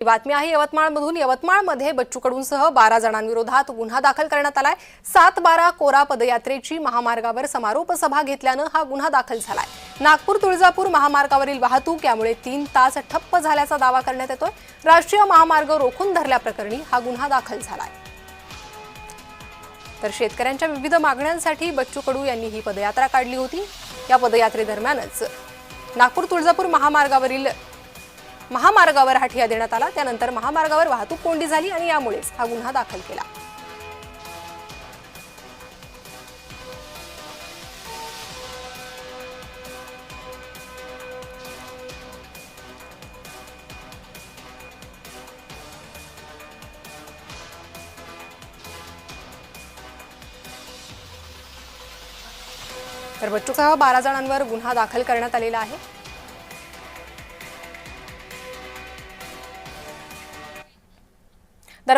ही बातमी आहे यवतमाळमधून. यवतमाळमध्ये बच्चू कडूंसह बारा जणांविरोधात गुन्हा दाखल करण्यात आलाय. सात बारा कोरा पदयात्रेची महामार्गावर समारोप सभा घेतल्यानं हा गुन्हा दाखल झालाय. नागपूर तुळजापूर महामार्गावरील वाहतूक यामुळे तीन तास ठप्प झाल्याचा दावा करण्यात येतोय. राष्ट्रीय महामार्ग रोखून धरल्याप्रकरणी हा गुन्हा दाखल झालाय. तर शेतकऱ्यांच्या विविध मागण्यांसाठी बच्चू कडू यांनी ही पदयात्रा काढली होती. या पदयात्रेदरम्यानच नागपूर तुळजापूर महामार्गावरील महामार्गावर हा ठिया देण्यात आला. त्यानंतर महामार्गावर वाहतूक कोंडी झाली आणि यामुळेच हा गुन्हा दाखल केला. तर बच्चूसह बारा जणांवर गुन्हा दाखल करण्यात आलेला आहे.